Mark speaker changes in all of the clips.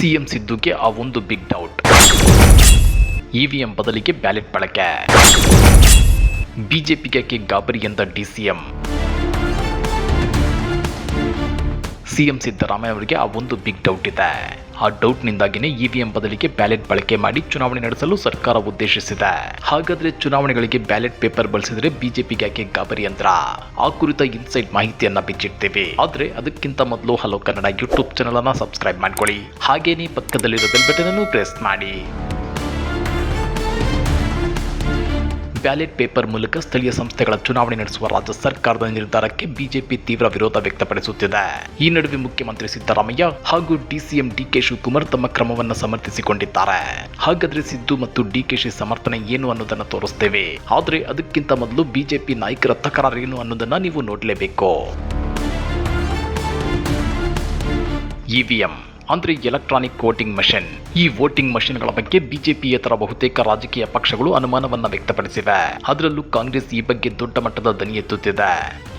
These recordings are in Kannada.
Speaker 1: ಸಿಎಂ ಸಿದ್ದುಗೆ ಆ ಒಂದು ಬಿಗ್ ಡೌಟ್ ಇವಿಎಂ ಬದಲಿಗೆ ಬ್ಯಾಲೆಟ್ ಬಳಕೆ. ಬಿಜೆಪಿಗೆ ಗಾಬರಿ ಎಂದ ಡಿಸಿಎಂ ಸಿಎಂ ಸಿದ್ದರಾಮಯ್ಯ ಅವರಿಗೆ ಆ ಒಂದು ಬಿಗ್ ಡೌಟ್ ಇದೆ. ಆ ಡೌಟ್ನಿಂದಾಗಿನೇ ಇವಿಎಂ ಬದಲಿಗೆ ಬ್ಯಾಲೆಟ್ ಬಳಕೆ ಮಾಡಿ ಚುನಾವಣೆ ನಡೆಸಲು ಸರ್ಕಾರ ಉದ್ದೇಶಿಸಿದೆ. ಹಾಗಾದ್ರೆ ಚುನಾವಣೆಗಳಿಗೆ ಬ್ಯಾಲೆಟ್ ಪೇಪರ್ ಬಳಸಿದ್ರೆ ಬಿಜೆಪಿಗೆ ಯಾಕೆ ಗಾಬರಿ ಅಂದ್ರ? ಆ ಕುರಿತ ಇನ್ಸೈಟ್ ಮಾಹಿತಿಯನ್ನ ಬಿಚ್ಚಿಡ್ತೇವೆ. ಆದ್ರೆ ಅದಕ್ಕಿಂತ ಮೊದಲು ಹಲೋ ಕನ್ನಡ ಯೂಟ್ಯೂಬ್ ಚಾನಲ್ ಅನ್ನ ಸಬ್ಸ್ಕ್ರೈಬ್ ಮಾಡ್ಕೊಳ್ಳಿ. ಹಾಗೇನೇ ಪಕ್ಕದಲ್ಲಿರೋ ಬೆಲ್ ಬಟನ್ ಅನ್ನು ಪ್ರೆಸ್ ಮಾಡಿ. ಬ್ಯಾಲೆಟ್ ಪೇಪರ್ ಮೂಲಕ ಸ್ಥಳೀಯ ಸಂಸ್ಥೆಗಳ ಚುನಾವಣೆ ನಡೆಸುವ ರಾಜ್ಯ ಸರ್ಕಾರದ ನಿರ್ಧಾರಕ್ಕೆ ಬಿಜೆಪಿ ತೀವ್ರ ವಿರೋಧ ವ್ಯಕ್ತಪಡಿಸುತ್ತಿದೆ. ಈ ನಡುವೆ ಮುಖ್ಯಮಂತ್ರಿ ಸಿದ್ದರಾಮಯ್ಯ ಹಾಗೂ ಡಿಸಿಎಂ ಡಿಕೆ ಶಿವಕುಮಾರ್ ತಮ್ಮ ಕ್ರಮವನ್ನು ಸಮರ್ಥಿಸಿಕೊಂಡಿದ್ದಾರೆ. ಹಾಗಾದ್ರೆ ಸಿದ್ದು ಮತ್ತು ಡಿಕೆಶಿ ಸಮರ್ಥನೆ ಏನು ಅನ್ನೋದನ್ನು ತೋರಿಸ್ತೇವೆ. ಆದರೆ ಅದಕ್ಕಿಂತ ಮೊದಲು ಬಿಜೆಪಿ ನಾಯಕರ ತಕರಾರು ಏನು ಅನ್ನೋದನ್ನ ನೀವು ನೋಡಲೇಬೇಕು. ಇವಿಎಂ ಅಂದ್ರೆ ಎಲೆಕ್ಟ್ರಾನಿಕ್ ವೋಟಿಂಗ್ ಮಷಿನ್ ಈ ವೋಟಿಂಗ್ ಮಷಿನ್ಗಳ ಬಗ್ಗೆ ಬಿಜೆಪಿಯೇತರ ಬಹುತೇಕ ರಾಜಕೀಯ ಪಕ್ಷಗಳು ಅನುಮಾನವನ್ನ ವ್ಯಕ್ತಪಡಿಸಿವೆ. ಅದರಲ್ಲೂ ಕಾಂಗ್ರೆಸ್ ಈ ಬಗ್ಗೆ ದೊಡ್ಡ ಮಟ್ಟದ ದನಿ ಎತ್ತುತ್ತಿದೆ.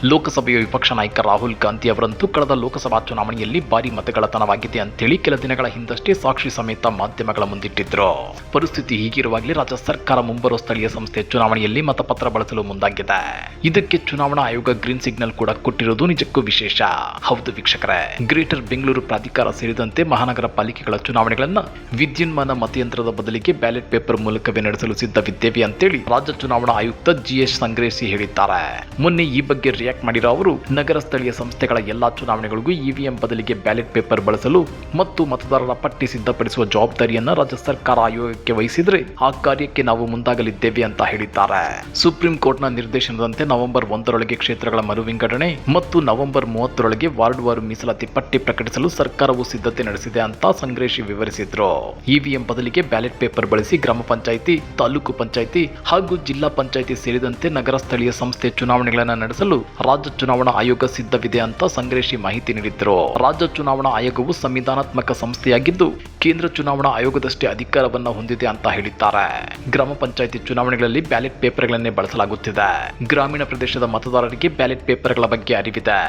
Speaker 1: ಲೋಕಸಭೆಯ ವಿಪಕ್ಷ ನಾಯಕ ರಾಹುಲ್ ಗಾಂಧಿ ಅವರಂತೂ ಕಳೆದ ಲೋಕಸಭಾ ಚುನಾವಣೆಯಲ್ಲಿ ಭಾರಿ ಮತಗಳತನವಾಗಿದೆ ಅಂತೇಳಿ ಕೆಲ ದಿನಗಳ ಹಿಂದಷ್ಟೇ ಸಾಕ್ಷಿ ಸಮೇತ ಮಾಧ್ಯಮಗಳ ಮುಂದಿಟ್ಟಿದ್ರು. ಪರಿಸ್ಥಿತಿ ಹೀಗಿರುವಾಗಲೇ ರಾಜ್ಯ ಸರ್ಕಾರ ಮುಂಬರುವ ಸ್ಥಳೀಯ ಸಂಸ್ಥೆ ಚುನಾವಣೆಯಲ್ಲಿ ಮತಪತ್ರ ಬಳಸಲು ಮುಂದಾಗಿದೆ. ಇದಕ್ಕೆ ಚುನಾವಣಾ ಆಯೋಗ ಗ್ರೀನ್ ಸಿಗ್ನಲ್ ಕೂಡ ಕೊಟ್ಟಿರುವುದು ನಿಜಕ್ಕೂ ವಿಶೇಷ. ಹೌದು ವೀಕ್ಷಕರೇ, ಗ್ರೇಟರ್ ಬೆಂಗಳೂರು ಪ್ರಾಧಿಕಾರ ಸೇರಿದಂತೆ ಮಹಾನಗರ ಪಾಲಿಕೆಗಳ ಚುನಾವಣೆಗಳನ್ನ ವಿದ್ಯುನ್ಮಾನ ಮತಯಂತ್ರದ ಬದಲಿಗೆ ಬ್ಯಾಲೆಟ್ ಪೇಪರ್ ಮೂಲಕವೇ ನಡೆಸಲು ಸಿದ್ಧವಿದ್ದೇವೆ ಅಂತೇಳಿ ರಾಜ್ಯ ಚುನಾವಣಾ ಆಯುಕ್ತ ಜಿಎಸ್ ಸಂಗ್ರೇಸಿ ಹೇಳಿದ್ದಾರೆ. ಮೊನ್ನೆ ಈ ಬಗ್ಗೆ ರಿಯಾಕ್ಟ್ ಮಾಡಿರೋ ಅವರು, ನಗರ ಸ್ಥಳೀಯ ಸಂಸ್ಥೆಗಳ ಎಲ್ಲಾ ಚುನಾವಣೆಗಳಿಗೂ ಇವಿಎಂ ಬದಲಿಗೆ ಬ್ಯಾಲೆಟ್ ಪೇಪರ್ ಬಳಸಲು ಮತ್ತು ಮತದಾರರ ಪಟ್ಟಿ ಸಿದ್ಧಪಡಿಸುವ ಜವಾಬ್ದಾರಿಯನ್ನ ರಾಜ್ಯ ಸರ್ಕಾರ ಆಯೋಗಕ್ಕೆ ವಹಿಸಿದ್ರೆ ಆ ಕಾರ್ಯಕ್ಕೆ ನಾವು ಮುಂದಾಗಲಿದ್ದೇವೆ ಅಂತ ಹೇಳಿದ್ದಾರೆ. ಸುಪ್ರೀಂ ಕೋರ್ಟ್ನ ನಿರ್ದೇಶನದಂತೆ ನವೆಂಬರ್ ಒಂದರೊಳಗೆ ಕ್ಷೇತ್ರಗಳ ಮರು ವಿಂಗಡಣೆ ಮತ್ತು ನವೆಂಬರ್ ಮೂವತ್ತರೊಳಗೆ ವಾರ್ಡ್ ವಾರು ಮೀಸಲಾತಿ ಪಟ್ಟಿ ಪ್ರಕಟಿಸಲು ಸರ್ಕಾರವು ಸಿದ್ಧತೆ ನಡೆಸಿದೆ ಅಂತ ಸಂಗ್ರೇಶಿ ವಿವರಿಸಿದ್ರು. ಇವಿಎಂ ಬದಲಿಗೆ ಬ್ಯಾಲೆಟ್ ಪೇಪರ್ ಬಳಸಿ ಗ್ರಾಮ ಪಂಚಾಯಿತಿ, ತಾಲೂಕು ಪಂಚಾಯಿತಿ ಹಾಗೂ ಜಿಲ್ಲಾ ಪಂಚಾಯಿತಿ ಸೇರಿದಂತೆ ನಗರ ಸ್ಥಳೀಯ ಸಂಸ್ಥೆ ಚುನಾವಣೆಗಳನ್ನು ನಡೆಸಲು ರಾಜ್ಯ ಚುನಾವಣಾ ಆಯೋಗ ಸಿದ್ಧವಿದೆ ಅಂತ ಸಂಗ್ರೇಶಿ ಮಾಹಿತಿ ನೀಡಿದ್ರು. ರಾಜ್ಯ ಚುನಾವಣಾ ಆಯೋಗವು ಸಂವಿಧಾನಾತ್ಮಕ ಸಂಸ್ಥೆಯಾಗಿದ್ದು ಕೇಂದ್ರ ಚುನಾವಣಾ ಆಯೋಗದಷ್ಟೇ ಅಧಿಕಾರವನ್ನ ಹೊಂದಿದೆ ಅಂತ ಹೇಳಿದ್ದಾರೆ. ಗ್ರಾಮ ಪಂಚಾಯಿತಿ ಚುನಾವಣೆಗಳಲ್ಲಿ ಬ್ಯಾಲೆಟ್ ಪೇಪರ್ಗಳನ್ನೇ ಬಳಸಲಾಗುತ್ತಿದೆ. ಗ್ರಾಮೀಣ ಪ್ರದೇಶದ ಮತದಾರರಿಗೆ ಬ್ಯಾಲೆಟ್ ಪೇಪರ್ಗಳ ಬಗ್ಗೆ ಅರಿವಿದೆ.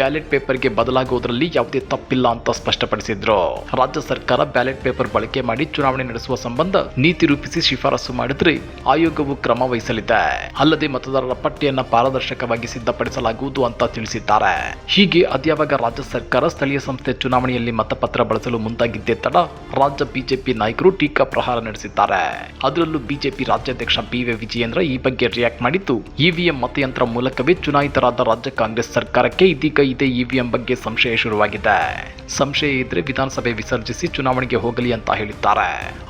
Speaker 1: ಬ್ಯಾಲೆಟ್ ಪೇಪರ್ಗೆ ಬದಲಾಗುವುದರಲ್ಲಿ ಯಾವುದೇ ತಪ್ಪಿಲ್ಲ ಅಂತ ಸ್ಪಷ್ಟಪಡಿಸಿದ್ರು. ರಾಜ್ಯ ಸರ್ಕಾರ ಬ್ಯಾಲೆಟ್ ಪೇಪರ್ ಬಳಕೆ ಮಾಡಿ ಚುನಾವಣೆ ನಡೆಸುವ ಸಂಬಂಧ ನೀತಿ ರೂಪಿಸಿ ಶಿಫಾರಸು ಮಾಡಿದ್ರೆ ಆಯೋಗವು ಕ್ರಮ ವಹಿಸಲಿದೆ. ಅಲ್ಲದೆ ಮತದಾರರ ಪಟ್ಟಿಯನ್ನು ಪಾರದರ್ಶಕವಾಗಿ ಸಿದ್ಧಪಡಿಸಲಾಗುವುದು ಅಂತ ತಿಳಿಸಿದ್ದಾರೆ. ಹೀಗೆ ಅದ್ಯಾವಾಗ ರಾಜ್ಯ ಸರ್ಕಾರ ಸ್ಥಳೀಯ ಸಂಸ್ಥೆ ಚುನಾವಣೆಯಲ್ಲಿ ಮತಪತ್ರ ಬಳಸಲು ಮುಂದಾಗಿದ್ದೇ ತಡ ರಾಜ್ಯ ಬಿಜೆಪಿ ನಾಯಕರು ಟೀಕಾ ಪ್ರಹಾರ ನಡೆಸಿದ್ದಾರೆ. ಅದರಲ್ಲೂ ಬಿಜೆಪಿ ರಾಜ್ಯಾಧ್ಯಕ್ಷ ಬಿ ವಿ ವಿಜಯೇಂದ್ರ ಈ ಬಗ್ಗೆ ರಿಯಾಕ್ಟ್ ಮಾಡಿದ್ದು ಇವಿಎಂ ಮತಯಂತ್ರ ಮೂಲಕವೇ ಚುನಾಯಿತರಾದ ರಾಜ್ಯ ಕಾಂಗ್ರೆಸ್ ಸರ್ಕಾರಕ್ಕೆ ಇದೀಗ ಇದೇ ಇವಿಎಂ ಬಗ್ಗೆ ಸಂಶಯ ಶುರುವಾಗಿದೆ. ಸಂಶಯ ಇದ್ರೆ ವಿಧಾನಸಭೆ ವಿಸರ್ಜಿಸಿ ಚುನಾವಣೆಗೆ ಹೋಗಲಿ ಅಂತ ಹೇಳಿದ್ದಾರೆ.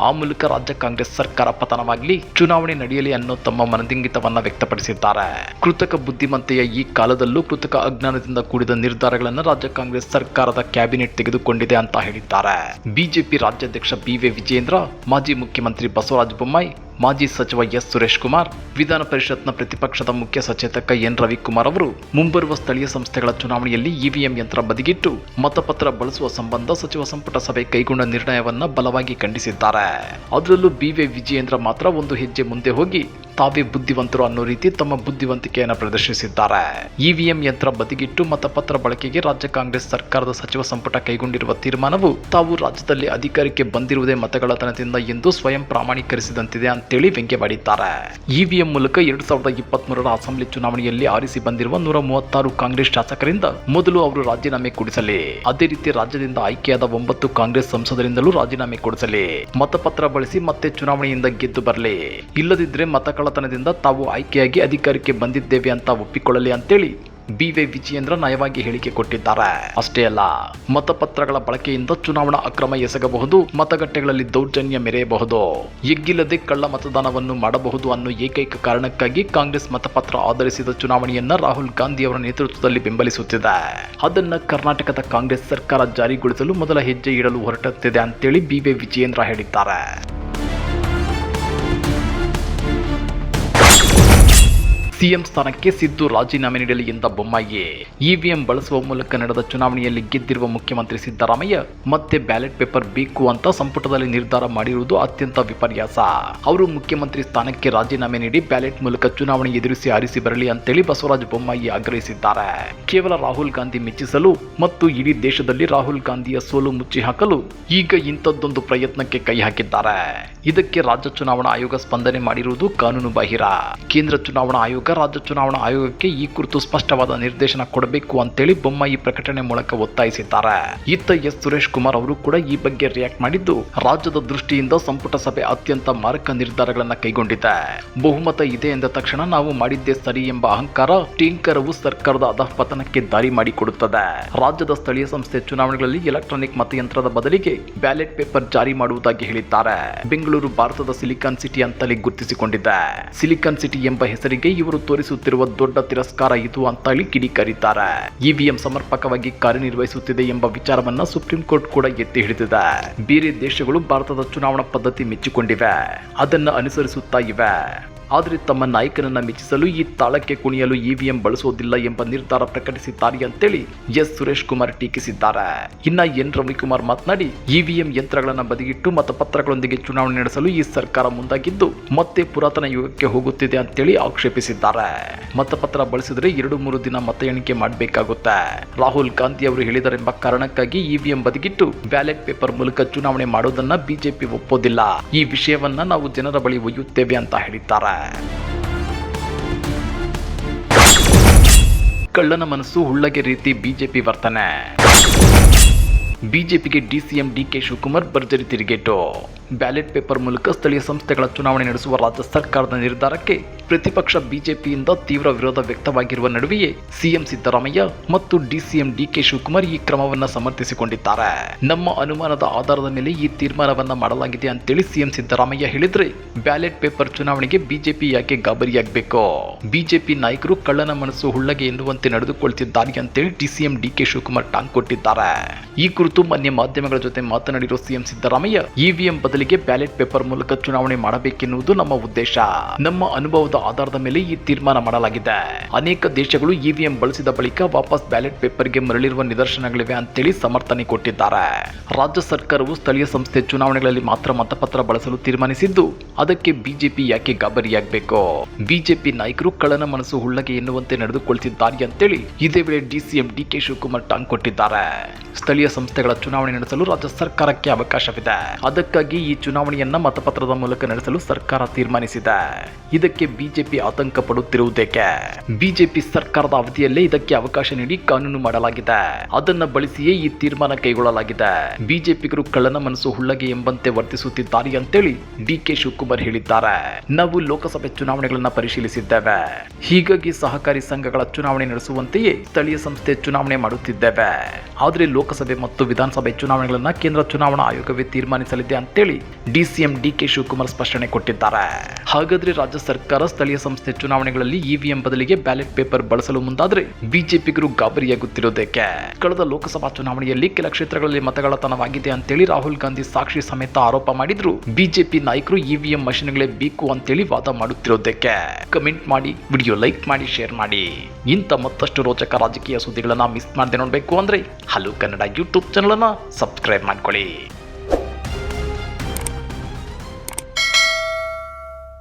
Speaker 1: ಆ ಮೂಲಕ ರಾಜ್ಯ ಕಾಂಗ್ರೆಸ್ ಸರ್ಕಾರ ಪತನವಾಗಲಿ ಚುನಾವಣೆ ನಡೆಯಲಿ ಅನ್ನೋ ತಮ್ಮ ಮನದಿಂಗಿತವನ್ನ ವ್ಯಕ್ತಪಡಿಸಿದ್ದಾರೆ. ಕೃತಕ ಬುದ್ಧಿಮತ್ತೆಯ ಈ ಕಾಲದಲ್ಲೂ ಕೃತಕ ಅಜ್ಞಾನದಿಂದ ಕೂಡಿದ ನಿರ್ಧಾರಗಳನ್ನು ರಾಜ್ಯ ಕಾಂಗ್ರೆಸ್ ಸರ್ಕಾರದ ಕ್ಯಾಬಿನೆಟ್ ತೆಗೆದುಕೊಂಡಿದೆ ಅಂತ ಹೇಳಿದ್ದಾರೆ. ಬಿಜೆಪಿ ರಾಜ್ಯಾಧ್ಯಕ್ಷ ಬಿ ವಿ ವಿಜೇಂದ್ರ ಮಾಜಿ ಮುಖ್ಯಮಂತ್ರಿ ಬಸವರಾಜ ಬೊಮ್ಮಾಯಿ ಮಾಜಿ ಸಚಿವ ಎಸ್ ಸುರೇಶ್ ಕುಮಾರ್, ವಿಧಾನ ಪರಿಷತ್ನ ಪ್ರತಿಪಕ್ಷದ ಮುಖ್ಯ ಸಚೇತಕ ಎನ್ ರವಿಕುಮಾರ್ ಅವರು ಮುಂಬರುವ ಸ್ಥಳೀಯ ಸಂಸ್ಥೆಗಳ ಚುನಾವಣೆಯಲ್ಲಿ ಇವಿಎಂ ಯಂತ್ರ ಬದಿಗಿಟ್ಟು ಮತಪತ್ರ ಬಳಸುವ ಸಂಬಂಧ ಸಚಿವ ಸಂಪುಟ ಸಭೆ ಕೈಗೊಂಡ ನಿರ್ಣಯವನ್ನ ಬಲವಾಗಿ ಖಂಡಿಸಿದ್ದಾರೆ. ಅದರಲ್ಲೂ ಬಿವಿ ವಿಜಯೇಂದ್ರ ಮಾತ್ರ ಒಂದು ಹೆಜ್ಜೆ ಮುಂದೆ ಹೋಗಿ ತಾವೇ ಬುದ್ಧಿವಂತರು ಅನ್ನೋ ರೀತಿ ತಮ್ಮ ಬುದ್ಧಿವಂತಿಕೆಯನ್ನು ಪ್ರದರ್ಶಿಸಿದ್ದಾರೆ. ಇವಿಎಂ ಯಂತ್ರ ಬದಿಗಿಟ್ಟು ಮತಪತ್ರ ಬಳಕೆಗೆ ರಾಜ್ಯ ಕಾಂಗ್ರೆಸ್ ಸರ್ಕಾರದ ಸಚಿವ ಸಂಪುಟ ಕೈಗೊಂಡಿರುವ ತೀರ್ಮಾನವು ತಾವು ರಾಜ್ಯದಲ್ಲಿ ಅಧಿಕಾರಕ್ಕೆ ಬಂದಿರುವುದೇ ಮತಗಳತನದಿಂದ ಎಂದು ಸ್ವಯಂ ಪ್ರಾಮಾಣೀಕರಿಸಿದಂತಿದೆ ಅಂತೇಳಿ ವ್ಯಂಗ್ಯವಾಡಿದ್ದಾರೆ. ಇವಿಎಂ ಮೂಲಕ ಎರಡ್ ಸಾವಿರದ ಇಪ್ಪತ್ಮೂರರ ಅಸೆಂಬ್ಲಿ ಚುನಾವಣೆಯಲ್ಲಿ ಆರಿಸಿ ಬಂದಿರುವ ನೂರ ಮೂವತ್ತಾರು ಕಾಂಗ್ರೆಸ್ ಶಾಸಕರಿಂದ ಮೊದಲು ಅವರು ರಾಜೀನಾಮೆ ಕೊಡಿಸಲಿ. ಅದೇ ರೀತಿ ರಾಜ್ಯದಿಂದ ಆಯ್ಕೆಯಾದ ಒಂಬತ್ತು ಕಾಂಗ್ರೆಸ್ ಸಂಸದರಿಂದಲೂ ರಾಜೀನಾಮೆ ಕೊಡಿಸಲಿ. ಮತಪತ್ರ ಬಳಸಿ ಮತ್ತೆ ಚುನಾವಣೆಯಿಂದ ಗೆದ್ದು ಬರಲಿ. ಇಲ್ಲದಿದ್ರೆ ಮತಕಳ್ಳತನದಿಂದ ತಾವು ಆಯ್ಕೆಯಾಗಿ ಅಧಿಕಾರಕ್ಕೆ ಬಂದಿದ್ದೇವೆ ಅಂತ ಒಪ್ಪಿಕೊಳ್ಳಲಿ ಅಂತೇಳಿ ಬಿ ವೈ ವಿಜಯೇಂದ್ರ ನಯವಾಗಿ ಹೇಳಿಕೆ ಕೊಟ್ಟಿದ್ದಾರೆ. ಅಷ್ಟೇ ಅಲ್ಲ, ಮತಪತ್ರಗಳ ಬಳಕೆಯಿಂದ ಚುನಾವಣಾ ಅಕ್ರಮ ಎಸಗಬಹುದು, ಮತಗಟ್ಟೆಗಳಲ್ಲಿ ದೌರ್ಜನ್ಯ ಮೆರೆಯಬಹುದು. ಎಗ್ಗಿಲ್ಲದೆ ಕಳ್ಳ ಮತದಾನವನ್ನು ಮಾಡಬಹುದು ಅನ್ನೋ ಏಕೈಕ ಕಾರಣಕ್ಕಾಗಿ ಕಾಂಗ್ರೆಸ್ ಮತಪತ್ರ ಆಧರಿಸಿದ ಚುನಾವಣೆಯನ್ನ ರಾಹುಲ್ ಗಾಂಧಿ ಅವರ ನೇತೃತ್ವದಲ್ಲಿ ಬೆಂಬಲಿಸುತ್ತಿದೆ. ಅದನ್ನ ಕರ್ನಾಟಕದ ಕಾಂಗ್ರೆಸ್ ಸರ್ಕಾರ ಜಾರಿಗೊಳಿಸಲು ಮೊದಲ ಹೆಜ್ಜೆ ಇಡಲು ಹೊರಟುತ್ತಿದೆ ಅಂತೇಳಿ ಬಿ ವಿಜಯೇಂದ್ರ ಹೇಳಿದ್ದಾರೆ. ಸಿಎಂ ಸ್ಥಾನಕ್ಕೆ ಸಿದ್ದು ರಾಜೀನಾಮೆ ನೀಡಲಿ ಎಂದ ಬೊಮ್ಮಾಯಿ. ಇವಿಎಂ ಬಳಸುವ ಮೂಲಕ ನಡೆದ ಚುನಾವಣೆಯಲ್ಲಿ ಗೆದ್ದಿರುವ ಮುಖ್ಯಮಂತ್ರಿ ಸಿದ್ದರಾಮಯ್ಯ, ಮತ್ತೆ ಬ್ಯಾಲೆಟ್ ಪೇಪರ್ ಬೇಕು ಅಂತ ಸಂಪುಟದಲ್ಲಿ ನಿರ್ಧಾರ ಮಾಡಿರುವುದು ಅತ್ಯಂತ ವಿಪರ್ಯಾಸ. ಅವರು ಮುಖ್ಯಮಂತ್ರಿ ಸ್ಥಾನಕ್ಕೆ ರಾಜೀನಾಮೆ ನೀಡಿ ಬ್ಯಾಲೆಟ್ ಮೂಲಕ ಚುನಾವಣೆ ಎದುರಿಸಿ ಆರಿಸಿ ಬರಲಿ ಅಂತೇಳಿ ಬಸವರಾಜ ಬೊಮ್ಮಾಯಿ ಆಗ್ರಹಿಸಿದ್ದಾರೆ. ಕೇವಲ ರಾಹುಲ್ ಗಾಂಧಿ ಮೆಚ್ಚಿಸಲು ಮತ್ತು ಇಡೀ ದೇಶದಲ್ಲಿ ರಾಹುಲ್ ಗಾಂಧಿಯ ಸೋಲು ಮುಚ್ಚಿ ಹಾಕಲು ಈಗ ಇಂಥದ್ದೊಂದು ಪ್ರಯತ್ನಕ್ಕೆ ಕೈ ಹಾಕಿದ್ದಾರೆ. ಇದಕ್ಕೆ ರಾಜ್ಯ ಚುನಾವಣಾ ಆಯೋಗ ಸ್ಪಂದನೆ ಮಾಡಿರುವುದು ಕಾನೂನು ಬಾಹಿರ ಕೇಂದ್ರ ಚುನಾವಣಾ ಆಯೋಗ ರಾಜ್ಯ ಚುನಾವಣಾ ಆಯೋಗಕ್ಕೆ ಈ ಕುರಿತು ಸ್ಪಷ್ಟವಾದ ನಿರ್ದೇಶನ ಕೊಡಬೇಕು ಅಂತೇಳಿ ಬೊಮ್ಮಾಯಿ ಪ್ರಕಟಣೆ ಮೂಲಕ ಒತ್ತಾಯಿಸಿದ್ದಾರೆ. ಇತ್ತ ಎಸ್. ಸುರೇಶ್ ಕುಮಾರ್ ಅವರು ಕೂಡ ಈ ಬಗ್ಗೆ ರಿಯಾಕ್ಟ್ ಮಾಡಿದ್ದು ರಾಜ್ಯದ ದೃಷ್ಟಿಯಿಂದ ಸಂಪುಟ ಸಭೆ ಅತ್ಯಂತ ಮಾರಕ ನಿರ್ಧಾರಗಳನ್ನು ಕೈಗೊಂಡಿದೆ. ಬಹುಮತ ಇದೆ ಎಂದ ತಕ್ಷಣ ನಾವು ಮಾಡಿದ್ದೇ ಸರಿ ಎಂಬ ಅಹಂಕಾರ ಟೀಂಕರವು ಸರ್ಕಾರದ ಅಧಃಪತನಕ್ಕೆ ದಾರಿ ಮಾಡಿಕೊಡುತ್ತದೆ. ರಾಜ್ಯದ ಸ್ಥಳೀಯ ಸಂಸ್ಥೆ ಚುನಾವಣೆಗಳಲ್ಲಿ ಎಲೆಕ್ಟ್ರಾನಿಕ್ ಮತಯಂತ್ರದ ಬದಲಿಗೆ ಬ್ಯಾಲೆಟ್ ಪೇಪರ್ ಜಾರಿ ಮಾಡುವುದಾಗಿ ಹೇಳಿದ್ದಾರೆ. ಬೆಂಗಳೂರು ಭಾರತದ ಸಿಲಿಕಾನ್ ಸಿಟಿ ಅಂತಲೇ ಗುರುತಿಸಿಕೊಂಡಿದೆ. ಸಿಲಿಕಾನ್ ಸಿಟಿ ಎಂಬ ಹೆಸರಿಗೆ ಇವರು ತೋರಿಸುತ್ತಿರುವ ದೊಡ್ಡ ತಿರಸ್ಕಾರ ಇದು ಅಂತ ಹೇಳಿ ಕಿಡಿಕಾರಿದ್ದಾರೆ. ಇವಿಎಂ ಸಮರ್ಪಕವಾಗಿ ಕಾರ್ಯನಿರ್ವಹಿಸುತ್ತಿದೆ ಎಂಬ ವಿಚಾರವನ್ನ ಸುಪ್ರೀಂ ಕೋರ್ಟ್ ಕೂಡ ಎತ್ತಿ ಹಿಡಿದಿದೆ. ಬೇರೆ ದೇಶಗಳು ಭಾರತದ ಚುನಾವಣಾ ಪದ್ಧತಿ ಮೆಚ್ಚಿಕೊಂಡಿವೆ. ಅದನ್ನ ಅನುಸರಿಸುತ್ತಾ ಇವೆ. ಆದರೆ ತಮ್ಮ ನಾಯಕನನ್ನ ಮೆಚ್ಚಿಸಲು ಈ ತಾಳಕ್ಕೆ ಕುಣಿಯಲು ಇವಿಎಂ ಬಳಸೋದಿಲ್ಲ ಎಂಬ ನಿರ್ಧಾರ ಪ್ರಕಟಿಸಿದ್ದಾರೆ ಅಂತೇಳಿ ಎಸ್ ಸುರೇಶ್ ಕುಮಾರ್ ಟೀಕಿಸಿದ್ದಾರೆ. ಇನ್ನ ಎನ್ ರವಿಕುಮಾರ್ ಮಾತನಾಡಿ ಇವಿಎಂ ಯಂತ್ರಗಳನ್ನು ಬದಿಗಿಟ್ಟು ಮತಪತ್ರಗಳೊಂದಿಗೆ ಚುನಾವಣೆ ನಡೆಸಲು ಈ ಸರ್ಕಾರ ಮುಂದಾಗಿದ್ದು, ಮತ್ತೆ ಪುರಾತನ ಯುಗಕ್ಕೆ ಹೋಗುತ್ತಿದೆ ಅಂತೇಳಿ ಆಕ್ಷೇಪಿಸಿದ್ದಾರೆ. ಮತಪತ್ರ ಬಳಸಿದರೆ ಎರಡು ಮೂರು ದಿನ ಮತ ಎಣಿಕೆ ಮಾಡಬೇಕಾಗುತ್ತೆ. ರಾಹುಲ್ ಗಾಂಧಿ ಅವರು ಹೇಳಿದರೆಂಬ ಕಾರಣಕ್ಕಾಗಿ ಇವಿಎಂ ಬದಿಗಿಟ್ಟು ಬ್ಯಾಲೆಟ್ ಪೇಪರ್ ಮೂಲಕ ಚುನಾವಣೆ ಮಾಡೋದನ್ನ ಬಿಜೆಪಿ ಒಪ್ಪೋದಿಲ್ಲ. ಈ ವಿಷಯವನ್ನ ನಾವು ಜನರ ಬಳಿ ಒಯ್ಯುತ್ತೇವೆ ಅಂತ ಹೇಳಿದ್ದಾರೆ. ಕಳ್ಳನ ಮನಸ್ಸು ಹುಳ್ಳಗೆ ರೀತಿ ಬಿಜೆಪಿ ವರ್ತನೆ. ಬಿಜೆಪಿಗೆ ಡಿಸಿಎಂ ಡಿಕೆ ಶಿವಕುಮಾರ್ ಭರ್ಜರಿ ತಿರುಗೇಟು. ಬ್ಯಾಲೆಟ್ ಪೇಪರ್ ಮೂಲಕ ಸ್ಥಳೀಯ ಸಂಸ್ಥೆಗಳ ಚುನಾವಣೆ ನಡೆಸುವ ರಾಜ್ಯ ಸರ್ಕಾರದ ನಿರ್ಧಾರಕ್ಕೆ ಪ್ರತಿಪಕ್ಷ ಬಿಜೆಪಿಯಿಂದ ತೀವ್ರ ವಿರೋಧ ವ್ಯಕ್ತವಾಗಿರುವ ನಡುವೆಯೇ ಸಿಎಂ ಸಿದ್ದರಾಮಯ್ಯ ಮತ್ತು ಡಿಸಿಎಂ ಡಿಕೆ ಶಿವಕುಮಾರ್ ಈ ಕ್ರಮವನ್ನು ಸಮರ್ಥಿಸಿಕೊಂಡಿದ್ದಾರೆ. ನಮ್ಮ ಅನುಮಾನದ ಆಧಾರದ ಮೇಲೆ ಈ ತೀರ್ಮಾನವನ್ನ ಮಾಡಲಾಗಿದೆ ಅಂತೇಳಿ ಸಿಎಂ ಸಿದ್ದರಾಮಯ್ಯ ಹೇಳಿದ್ರೆ ಬ್ಯಾಲೆಟ್ ಪೇಪರ್ ಚುನಾವಣೆಗೆ ಬಿಜೆಪಿ ಯಾಕೆ ಗಾಬರಿಯಾಗಬೇಕು? ಬಿಜೆಪಿ ನಾಯಕರು ಕಳ್ಳನ ಮನಸ್ಸು ಹುಳ್ಳಗೆ ಎನ್ನುವಂತೆ ನಡೆದುಕೊಳ್ತಿದ್ದಾರೆ ಅಂತೇಳಿ ಡಿಸಿಎಂ ಡಿಕೆ ಶಿವಕುಮಾರ್ ಟಾಂಗ್ ಕೊಟ್ಟಿದ್ದಾರೆ. ಈ ಕುರಿತು ಮಾನ್ಯ ಮಾಧ್ಯಮಗಳ ಜೊತೆ ಮಾತನಾಡಿರುವ ಸಿಎಂ ಸಿದ್ದರಾಮಯ್ಯ, ಇವಿಎಂ ಬದಲಿಗೆ ಬ್ಯಾಲೆಟ್ ಪೇಪರ್ ಮೂಲಕ ಚುನಾವಣೆ ಮಾಡಬೇಕೆನ್ನುವುದು ನಮ್ಮ ಉದ್ದೇಶ. ನಮ್ಮ ಅನುಭವದ ಆಧಾರದ ಮೇಲೆ ಈ ತೀರ್ಮಾನ ಮಾಡಲಾಗಿದೆ. ಅನೇಕ ದೇಶಗಳು ಇವಿಎಂ ಬಳಸಿದ ಬಳಿಕ ವಾಪಸ್ ಬ್ಯಾಲೆಟ್ ಪೇಪರ್ಗೆ ಮರಳಿರುವ ನಿದರ್ಶನಗಳಿವೆ ಅಂತೇಳಿ ಸಮರ್ಥನೆ ಕೊಟ್ಟಿದ್ದಾರೆ. ರಾಜ್ಯ ಸರ್ಕಾರವು ಸ್ಥಳೀಯ ಸಂಸ್ಥೆ ಚುನಾವಣೆಗಳಲ್ಲಿ ಮಾತ್ರ ಮತಪತ್ರ ಬಳಸಲು ತೀರ್ಮಾನಿಸಿದ್ದು, ಅದಕ್ಕೆ ಬಿಜೆಪಿ ಯಾಕೆ ಗಾಬರಿಯಾಗಬೇಕು? ಬಿಜೆಪಿ ನಾಯಕರು ಕಳನ ಮನಸ್ಸು ಹುಳ್ಳಗೆ ಎನ್ನುವಂತೆ ನಡೆದುಕೊಳ್ತಿದ್ದಾರೆ ಅಂತೇಳಿ ಇದೇ ವೇಳೆ ಡಿಸಿಎಂ ಡಿಕೆ ಶಿವಕುಮಾರ್ ಟಾಂಗ್ ಕೊಟ್ಟಿದ್ದಾರೆ. ಸ್ಥಳೀಯ ಸಂಸ್ಥೆಗಳ ಚುನಾವಣೆ ನಡೆಸಲು ರಾಜ್ಯ ಸರ್ಕಾರಕ್ಕೆ ಅವಕಾಶವಿದೆ. ಅದಕ್ಕಾಗಿ ಈ ಚುನಾವಣೆಯನ್ನ ಮತಪತ್ರದ ಮೂಲಕ ನಡೆಸಲು ಸರ್ಕಾರ ತೀರ್ಮಾನಿಸಿದೆ. ಇದಕ್ಕೆ ಬಿಜೆಪಿ ಆತಂಕ ಪಡುತ್ತಿರುವುದಕ್ಕೆ ಬಿಜೆಪಿ ಸರ್ಕಾರದ ಅವಧಿಯಲ್ಲೇ ಇದಕ್ಕೆ ಅವಕಾಶ ನೀಡಿ ಕಾನೂನು ಮಾಡಲಾಗಿದೆ. ಅದನ್ನ ಬಳಸಿಯೇ ಈ ತೀರ್ಮಾನ ಕೈಗೊಳ್ಳಲಾಗಿದೆ. ಬಿಜೆಪಿಗರು ಕಳ್ಳನ ಮನಸ್ಸು ಹುಳ್ಳಗೆ ಎಂಬಂತೆ ವರ್ತಿಸುತ್ತಿದ್ದಾರೆ ಅಂತೇಳಿ ಡಿ ಕೆ ಶಿವಕುಮಾರ್ ಹೇಳಿದ್ದಾರೆ. ನಾವು ಲೋಕಸಭೆ ಚುನಾವಣೆಗಳನ್ನ ಪರಿಶೀಲಿಸಿದ್ದೇವೆ. ಹೀಗಾಗಿ ಸಹಕಾರಿ ಸಂಘಗಳ ಚುನಾವಣೆ ನಡೆಸುವಂತೆಯೇ ಸ್ಥಳೀಯ ಸಂಸ್ಥೆ ಚುನಾವಣೆ ಮಾಡುತ್ತಿದ್ದೇವೆ. ಆದರೆ ಲೋಕಸಭೆ ಮತ್ತು ವಿಧಾನಸಭೆ ಚುನಾವಣೆಗಳನ್ನ ಕೇಂದ್ರ ಚುನಾವಣಾ ಆಯೋಗವೇ ತೀರ್ಮಾನಿಸಲಿದೆ ಅಂತೇಳಿ ಡಿಸಿಎಂ ಡಿಕೆ ಶಿವಕುಮಾರ್ ಸ್ಪಷ್ಟನೆ ಕೊಟ್ಟಿದ್ದಾರೆ. ಹಾಗಾದ್ರೆ ರಾಜ್ಯ ಸರ್ಕಾರ ಸ್ಥಳೀಯ ಸಂಸ್ಥೆ ಚುನಾವಣೆಗಳಲ್ಲಿ ಇವಿಎಂ ಬದಲಿಗೆ ಬ್ಯಾಲೆಟ್ ಪೇಪರ್ ಬಳಸಲು ಮುಂದಾದ್ರೆ ಬಿಜೆಪಿಗರು ಗಾಬರಿಯಾಗುತ್ತಿರುವುದಕ್ಕೆ ಕಳೆದ ಲೋಕಸಭಾ ಚುನಾವಣೆಯಲ್ಲಿ ಕೆಲ ಕ್ಷೇತ್ರಗಳಲ್ಲಿ ಮತಗಳತನವಾಗಿದೆ ಅಂತೇಳಿ ರಾಹುಲ್ ಗಾಂಧಿ ಸಾಕ್ಷಿ ಸಮೇತ ಆರೋಪ ಮಾಡಿದ್ರು. ಬಿಜೆಪಿ ನಾಯಕರು ಇವಿಎಂ ಮಷಿನ್ಗಳೇ ಬೇಕು ಅಂತೇಳಿ ವಾದ ಮಾಡುತ್ತಿರೋದಕ್ಕೆ ಕಮೆಂಟ್ ಮಾಡಿ, ವಿಡಿಯೋ ಲೈಕ್ ಮಾಡಿ, ಶೇರ್ ಮಾಡಿ. ಇಂಥ ಮತ್ತಷ್ಟು ರೋಚಕ ರಾಜಕೀಯ ಸುದ್ದಿಗಳನ್ನ ಮಿಸ್ ಮಾಡದೆ ನೋಡಬೇಕು ಅಂದ್ರೆ ಹಲೋ ಕನ್ನಡ ಯೂಟ್ಯೂಬ್ ಚಾನಲ್ ಅನ್ನ ಸಬ್ಸ್ಕ್ರೈಬ್ ಮಾಡ್ಕೊಳ್ಳಿ.